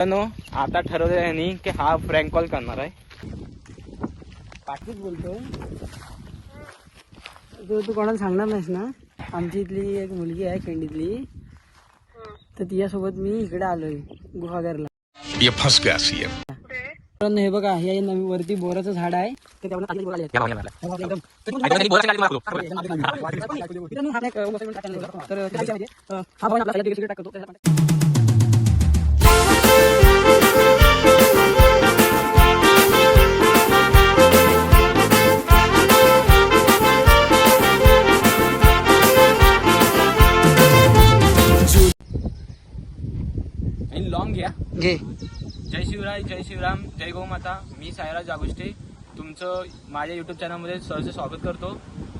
मित्रांनो आता ठरवलं यांनी की हा फ्रँक कॉल करणार आहे पाठीच बोलतो तू तू कोणाला सांगणार नाहीस ना आमची इथली एक मुलगी आहे खिंडीतली तर तिच्यासोबत मी इकडे आलोय गुहागरला हे बघा हे नवीन वरती बोराचं झाड आहे ते गोमाता मी सायराज जागुष्टे तुमचं माझ्या युट्यूब चॅनलमध्ये सहर्ष स्वागत करतो.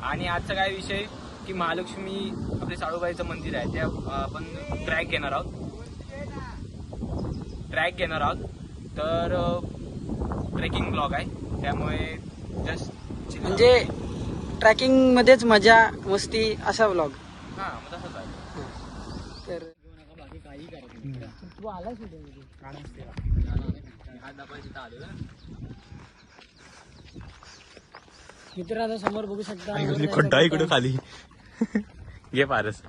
आणि आजचा काय विषय की महालक्ष्मी आपले साळूबाईचं मंदिर आहे त्या आपण ट्रॅक घेणार आहोत. ट्रॅक घेणार आहोत. तर ट्रेकिंग ब्लॉग आहे. त्यामुळे जस्ट म्हणजे ट्रॅकिंग मध्येच मजा मस्ती असा ब्लॉग हां मग तसंच आहे. तर तू आलास मित्रांनो समोर बघू शकता खड्डा इकडे खाली. घे पारस.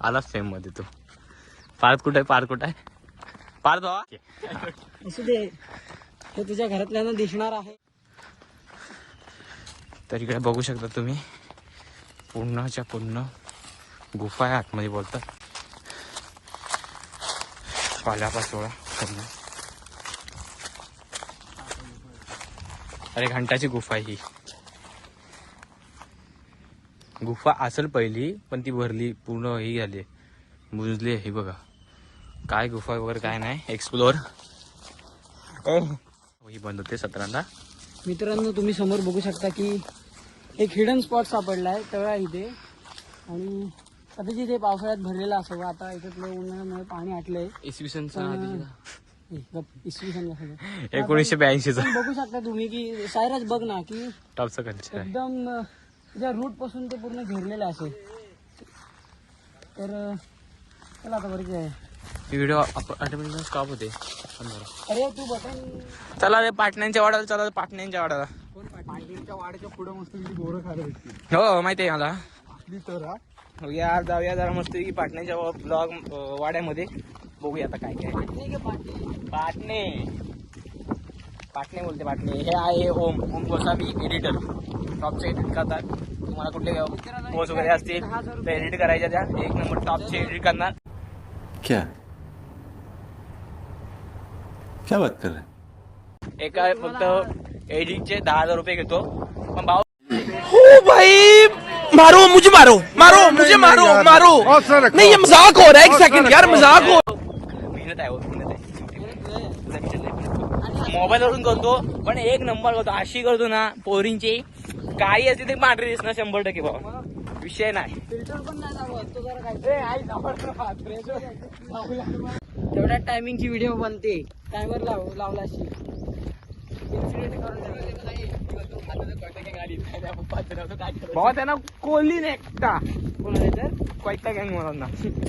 आलाच फेममध्ये तो. पार्थ कुठे आहे? पार्थ कुठे आहे? पार्थ भावा. असू दे. हे तुझ्या घरातल्यांना दिसणार आहे. तर इकडे बघू शकता तुम्ही. पूर्णच्या पूर्ण गुफा आहे आतमध्ये बोलतात. पाल्यापाचोळा. पूर्ण अरे घंटाची गुफा ही. गुफा असेल पहिली पण ती भरली पूर्ण ही झाली. बुजली ही बघा. काय गुफा वगैरे काय नाही. एक्सप्लोअर ही बंद होते सतरांदा. मित्रांनो तुम्ही समोर बघू शकता की एक हिडन स्पॉट सापडला आहे तळा इथे. आणि कदाचित ते पावसाळ्यात भरलेलं असावं आता इथलं उन्हाळ्यामुळे पाणी आटलंय. इसवी सन एकोणीसशे ब्याऐंशीचा. पण बघू शकता तुम्ही की सायराज बघ ना की टॉपचा कल्चर एकदम त्या रूटपासून ते पूर्ण घेरलेलं असेल तर चला आता बरं आहे ही व्हिडिओ ऑटोमॅटिक स्टॉप होते. अरे तू बटन चला रे पाटण्यांच्या वाड्याला चला पाटण्यांच्या वाड्याला. पाटीलच्या वाड्याच्या पुढे मस्त बोरं खायला हो माहिती आहे मला. आपली तर हा. या जाऊया जरा मस्त की पाटण्याच्या ब्लॉग वाड्यामध्ये. बघूया आता काय काय. पाटणे. का पाटणे बोलते पाटणे. हे आहे ओम ओम गोसावी एडिटर टॉपचे एडिट करतात. तुम्हाला कुठले पोस्ट वगैरे असतील तर एडिट करायच्या त्या. एक नंबर टॉपचे एडिट करणार. क्या? क्या बात कर रहे हैं? एका फक्त एडिटचे दहा हजार रुपये घेतो. पण भाऊ ओ भाई मारो मुझे मारो मारो मुझे मारो मारो। नहीं ये मजाक हो रहा है एक सेकंड यार मजाक हो मेहनत आहे हो, मेहनत आहे मोबाईल वरून करतो पण एक नंबर करतो. अशी करतो ना पोरींची. काही असते ते पांढरी दिसणार शंभर टक्के भाऊ विषय नाही. फिल्टर पण नाही लावत तो जरा काय तेवढ्या टायमिंगची व्हिडिओ बनते. टायमर लाव लावला भाऊ त्यांना कोहली नाही एकटा. कोण आहे तर कोयता गँग म्हणून. ना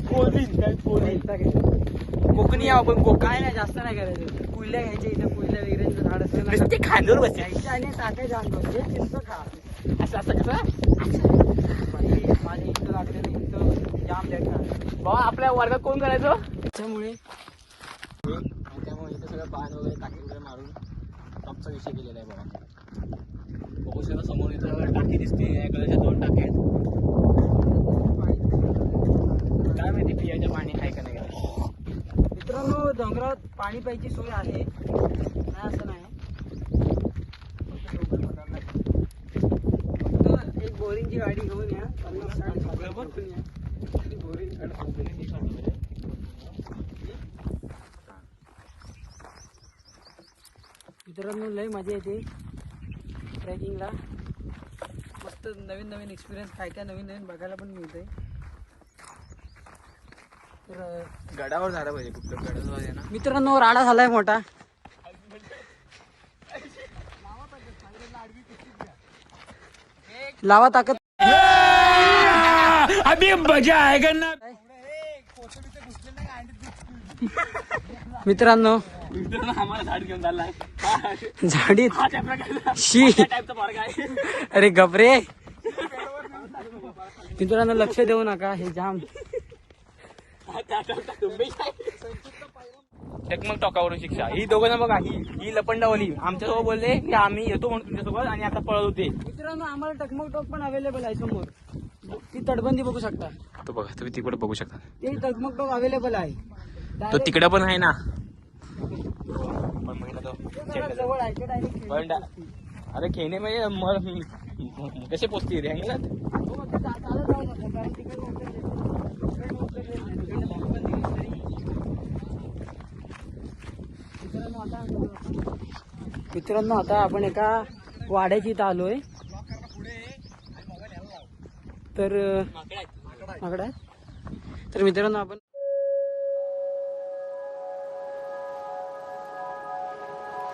कोहली काय घे. कोकणी आपण कोकण काय नाही जास्त नाही करायचं. कुयल्या घ्यायचे इथं कुयल्या वगैरेचं झाड असतं ना नुसते खांद्यावर बसायचे आणि अंगावर हे चिंच खा. असं असं कसं? माझी माझ्या इथं लागलेलं इथं जाम देणार भाऊ आपल्या वर्गात कोण करायचं? त्याच्यामुळे त्यामुळे इथं सगळं पान वगैरे टाकी वगैरे मारून टॉपचा विषय केलेला आहे बाबा. बघू शकता समोर इथं टाकी दिसते या कलरच्या दोन टाक्या आहेत. काय माहिती पियाच्या पाणी आहे का नाही मित्रांनो डोंगरात पाणी प्यायची सोय आहे. नाही असं नाही. फक्त एक बोरिंगची गाडी घेऊन या पन्नास साठ हजार भरून या. ती बोरिंग मित्रांनो लय मजा येते ट्रेकिंगला. मस्त नवीन नवीन एक्सपिरियन्स काय काय नवीन नवीन बघायला पण मिळतंय. तर गडावर झालं पाहिजे कुठलं गडावर आहे ना. मित्रांनो राडा झालाय मोठा. लावा ताकद. अभी मजा आएगा ना मित्रांनो आम्हाला झाड घेऊन चाललाय. झाडीत? शी. टाईपचा फरक आहे. अरे गपरे मित्रांनो लक्ष देऊ नका हे जाम. टकमक टोकावरून शिक्षा. ही दोघं ना बघा ही ही लपंडावली. आमच्यासोबत बोलले की आम्ही येतो म्हणून तुमच्यासोबत आणि आता पळत होते. मित्रांनो आम्हाला टकमक टोक पण अवेलेबल आहे समोर. ती तटबंदी बघू शकता. तो बघा तुम्ही तिकडे बघू शकता. ते टकमक टोक अवेलेबल आहे. तो तिकडे पण आहे ना. पण तो जवळ आहे पण डा- अरे खेळणे म्हणजे म- कसे पोचतील हँगलात हो. मित्रांनो आता आपण एका वाड्याची इथं आलोय. तर माकडा तर मित्रांनो आपण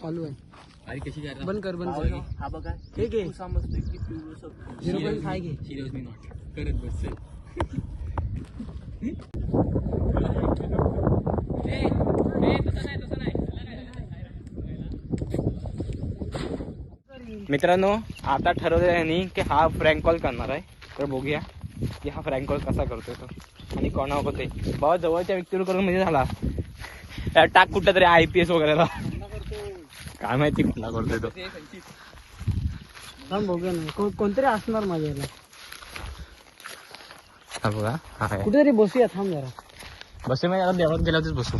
चालू आहे. आणि कशी काय बंद कर बंद कर. हा बघा. हे घे. समजतोय की झिरो पॉईंट फाय घे. सिरियस मी नॉट करत बस मित्रांनो आता ठरवलं यांनी की हा फ्रँक कॉल करणार आहे. तर बघूया की हा फ्रँक कॉल कसा करतोय तो. आणि कोणावर होते बाबा जवळच्या व्यक्तीवर करून म्हणजे झाला. टाक कुठला तरी आय पी एस वगैरेला. काय माहिती कुठला करतोय तो. थांब बघूया ना. को- कोणतरी असणार माझ्या याला हा बघा. हा आहे. कुठेतरी बसूया थांब जरा. बसे म्हणजे आता देवळात गेल्यावरच बसू.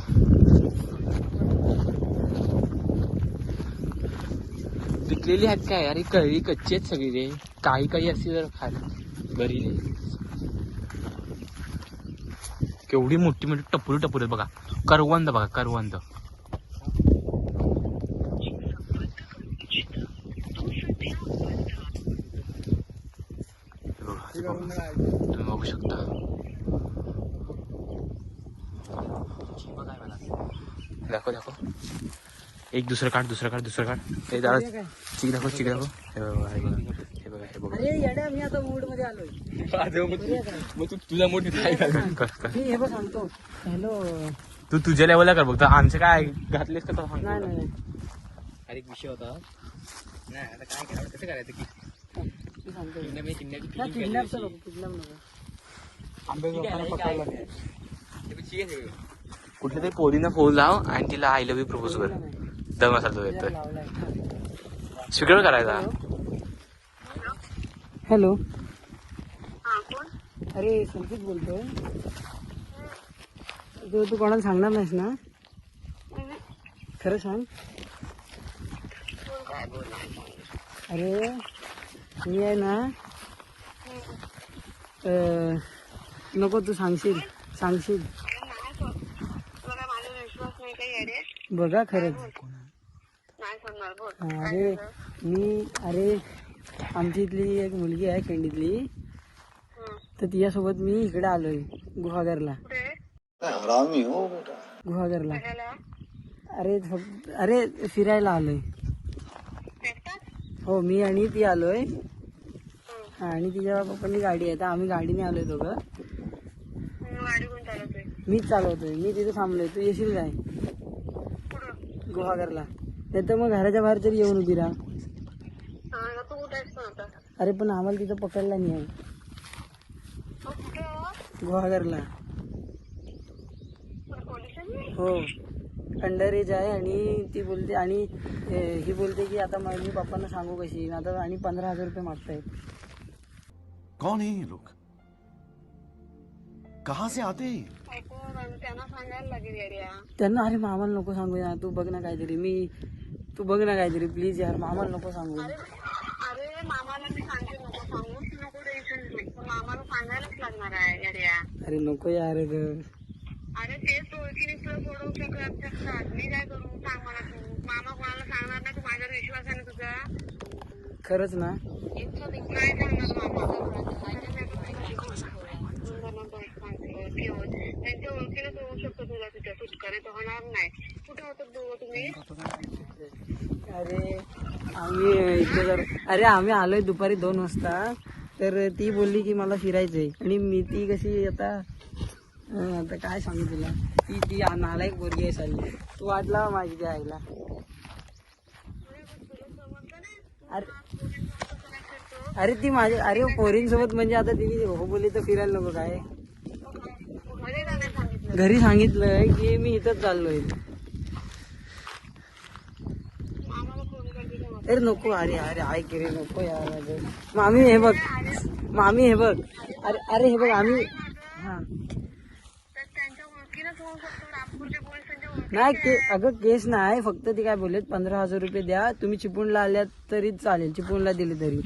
पिकलेली आहेत काय? अरे कळी कच्ची आहेत सगळी रे. काही काही असते जर खायला. घरी नाही. केवढी मोठी मोठी टपुरी टपुरी आहेत बघा. करवंद बघा करवंद. तुम्ही बघू शकता. दाखव दाखव. एक दुसरं काढ दुसरं काढ दुसरं काढ. ते झाड चिक दाखव चिक दाखव. अरे येड्या मी आता मूडमध्ये आलोय बघूया काय? मग तू तुझा मोठी काय कर कर. मी हे बघ सांगतो. हॅलो. तू तुझ्या लेवलला कर बघ तर आमचं काय घातलेस का तो नाही नाही नाही. अरे एक विषय होता. नाही आता काय करावं कसं करायचं की? मी सांगतो. किडनॅप किडनॅप नाही किडनॅपचं नको किडनॅप नको. कुठल्या तरी पोरीनं फोन लाव आणि तिला आय लव्ह यू प्रपोज कर. दम असा तो येतोय. स्पीकर करायचा. हॅलो. अरे संकेत बोलतोय. तू तू कोणाला सांगणार नाहीस ना? खरं सांग. अरे मी आहे ना नको तू सांगशील सांगशील. बघा खरंच अरे मी अरे आमची इथली एक मुलगी आहे खिंडीतली तर तिच्यासोबत मी इकडे आलोय गुहागरला. गुहागरला. अरे फक्त अरे फिरायला आलोय. हो मी आणि ती आलोय. हा, आणि तिच्या पप्पांनी गाडी आहे तर आम्ही गाडीने आलोय दोघं. मीच चालवतोय मी तिथे थांबलोय तू येशील काय? गुहागरला. नाही तर मग घराच्या बाहेर तरी येऊन उभी राहा. अरे पण आम्हाला तिथं पकडला नाही. आहे गुहागरला. हो. अंडर एज आहे आणि ती बोलते आणि ही बोलते की आता मी पप्पांना सांगू कशी? आता आणि पंधरा हजार रुपये मागतायत. कौन है ये लोग? कहाँ से आते हैं? त्यांना अरे मामाला नको सांगू यार तू बघ ना काहीतरी. मी तू बघ ना काहीतरी. प्लीज यार मामाला नको सांगू अरे मामाला मी सांगते नको सांगू लागणार आहे येड्या अरे नको यार ग. अरे तेच ओळखीने तुला सोडवू शकत शकतात मी काय करू? सांग मला तू. मामा कोणाला सांगणार नाही? तू माझ्यावर विश्वास आहे ना तुझा? खरंच ना? नाही. सांगणार मामा. त्यांच्या ओळखीने सोडवू शकतो तुला तुझ्या सुटकारे. तर होणार नाही. कुठे होतात दोघं तुम्ही? अरे आम्ही इथे जर अरे आम्ही आलोय दुपारी दोन वाजता. तर ती बोलली की मला फिरायचंय. आणि मी ती कशी आता आता काय सांगू तुला? ती ती नालायक बोरगी आहे चालली तू वाटला माझी त्या आईला. अरे अरे ती माझ्या अरे हो, पोरींसोबत म्हणजे आता तिने हो बोलली तर फिरायला नको काय? घरी सांगितलं की मी इथंच चाललोय. आहे फोन करते तेव्हा. अरे नको अरे अरे ऐक रे नको यार माझं. मामी हे बघ. मामी हे बघ. अरे अरे हे बघ आम्ही हा. नाही के अगं केस नाही फक्त ती काय बोललेत पंधरा हजार रुपये द्या. तुम्ही चिपळूणला आल्यात तरी चालेल चिपळूणला दिले तरी.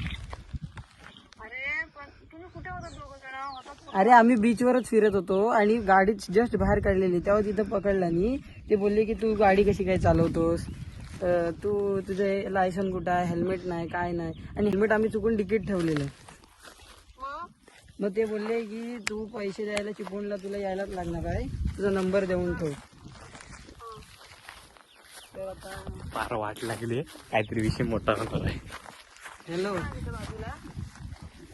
अरे आम्ही बीचवरच फिरत होतो आणि गाडी जस्ट बाहेर काढलेली. तेव्हा तिथं पकडला आणि ते बोलले की तू गाडी कशी काय चालवतोस? अं, तू तुझे लायसन कुठं आहे? हेल्मेट नाही काय नाही. आणि हेल्मेट आम्ही चुकून तिकीट ठेवलेलं. मग ते बोलले की तू पैसे द्यायला चिपळूणला तुला यायलाच लागणार आहे. तुझा नंबर देऊन ठेव. तर आता फार वाट लागली काहीतरी विषय मोठा होणार आहे. हॅलो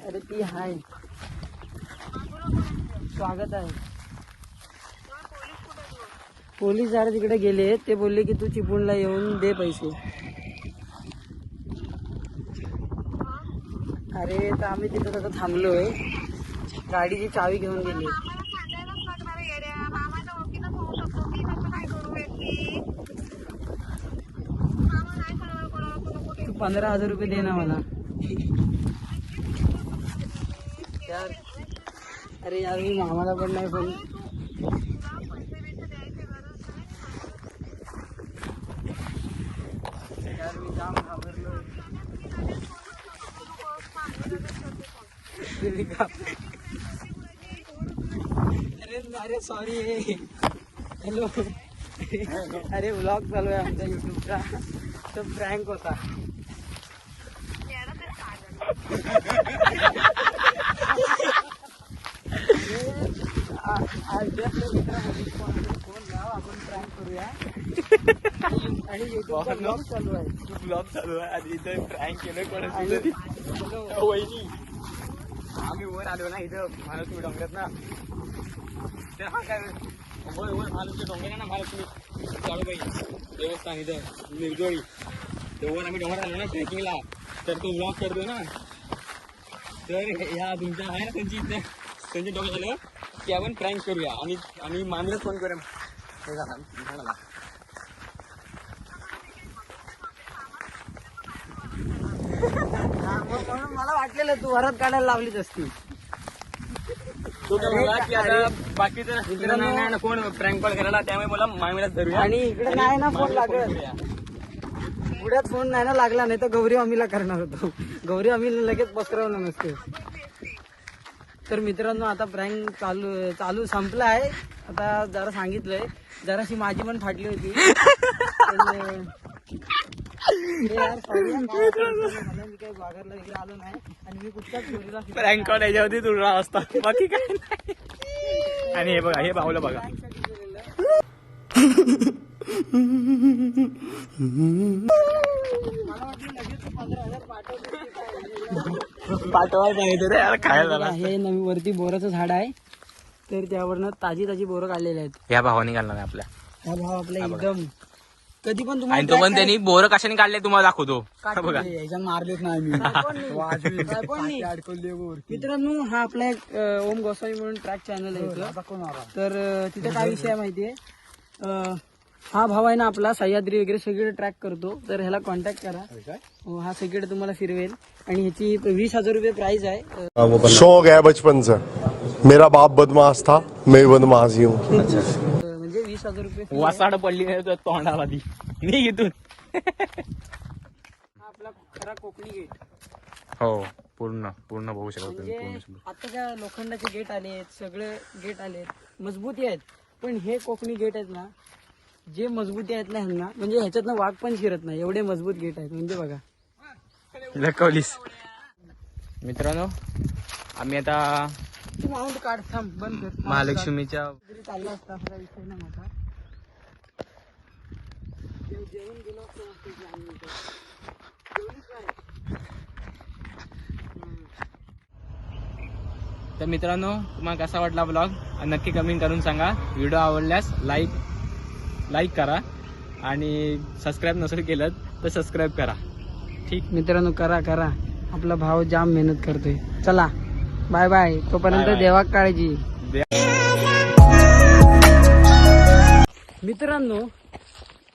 अरे ती हाय. स्वागत आहे. पोलीस जरा तिकडे गेले ते बोलले की तू चिपळूणला येऊन दे पैसे. अरे तर आम्ही तिथं आता थांबलोय. गाडीची चावी घेऊन गेली. तू. पंधरा हजार रुपये दे ना मला. यार अरे यार मी मामाला पण नाही फोन यार मी जाम घाबरलो अरे अरे सॉरी हॅलो अरे व्लॉग चालू आहे आमच्या युट्यूबचा तो प्रँक होता. just मित्रा फोन लाव आपण प्रँक करूया. आणि युट्यूबचा ब्लॉग चालू आहे. ब्लॉग चालू आहे. आणि इथं प्रँक केलं कोणाचं वहिनी. आम्ही वर आलो ना इथं महालक्ष्मी डोंगरात ना. ते हा काय वर वर महालक्ष्मी डोंगर आहे ना महालक्ष्मी चालूबाई देवस्थान इथं निर्जोळी तेव्हा आम्ही डोंगर आलो ना ट्रेकिंगला तर तो ब्लॉग करतो ना तर ह्या तुमच्या आहे ना त्यांची इथे त्यांच्या डोक्यात आलं की आपण प्रँक करूया आणि आम्ही मामीलाच फोन करूया म्हणून मला वाटलेलं तू वरात काढायला लावलीच असती. तो काय बोलला की आता बाकीचं मित्रांनो नाही ना कोण प्रँक कॉल करायला? त्यामुळे मला मामीलाच धरूया. आणि इकडे नाही ना फोन लागत. पुढ्यात फोन नाही ना लागला नाही तर गौरी अमीला करणार होतो. गौरी अमीला लगेच पसरवलं नसते. तर मित्रांनो आता प्रँक चालू चालू संपला आहे आता जरा सांगितलंय. जराशी माझी पण फाटली होती. कॉल याच्यावरती तुला असता बाकी काय नाही. आणि हे बघा हे भाऊला बघा. रे झाला हे नवी वरती बोराचं झाड आहे. तर त्यावरनं ताजी ताजी बोरं काढलेली आहेत. या भावाने घालणार आपल्या. हा भाव आपला एकदम कधी पण आणि तुम्हाला तो पण त्यांनी बोर कशाने काढले तुम्हाला दाखवतो. काढून बघा. दे, याच्यात मार देत नाही मी. मित्रांनो हा आपला एक अ, ओम गोस्वामी म्हणून ट्रॅक चॅनल आहे इथलं. तर अ, तिथे काय विषय आहे माहितीये? अ, हा भाव आहे ना आपला सह्याद्री वगैरे सगळीकडे ट्रॅक करतो. तर ह्याला कॉन्टॅक्ट करा. हो, हा सगळीकडे तुम्हाला फिरवेल. आणि ह्याची वीस हजार रुपये प्राइस आहे. अ, शौक है बचपन से मेरा बाप बदमाश था मैं भी बदमाश ही हूँ. म्हणजे वीस हजार रुपये. वसाड पडली नाही तर तोंडाला ती. मी इथून. हा आपला खरा कोकणी गेट हो पूर्ण पूर्ण बघू शकतो म्हणजे आताच्या लोखंडाचे गेट आले आहेत सगळे गेट आले आहेत मजबूती आहेत. पण हे कोकणी गेट आहेत ना जे मजबूती आहेत ना ह्यांना म्हणजे ह्याच्यातनं वाघ पण शिरत नाही. एवढे मजबूत गेट आहेत म्हणजे बघा. लकवलीस. मित्रांनो आम्ही आता तू माउंट काढ थांब बंद कर. महालक्ष्मीच्या चालला असता विषय जेवून गेलो असतो मस्त? तर मित्रांनो तुम्हाला कसा वाटला ब्लॉग नक्की कमेंट करून सांगा. व्हिडिओ आवडल्यास लाईक लाईक करा. आणि सबस्क्राईब नसेल केलं तर सबस्क्राईब करा. ठीक? मित्रांनो करा करा. आपला भाव जाम मेहनत करतोय. चला. Bye bye. तोपर्यंत. देवा काळजी. मित्रांनो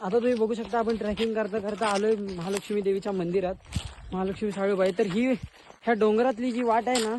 आता तुम्ही बघू शकता आपण ट्रेकिंग करता करता आलोय महालक्ष्मी देवीच्या मंदिरात. महालक्ष्मी साळूबाई. तर ही ह्या डोंगरातली जी वाट आहे ना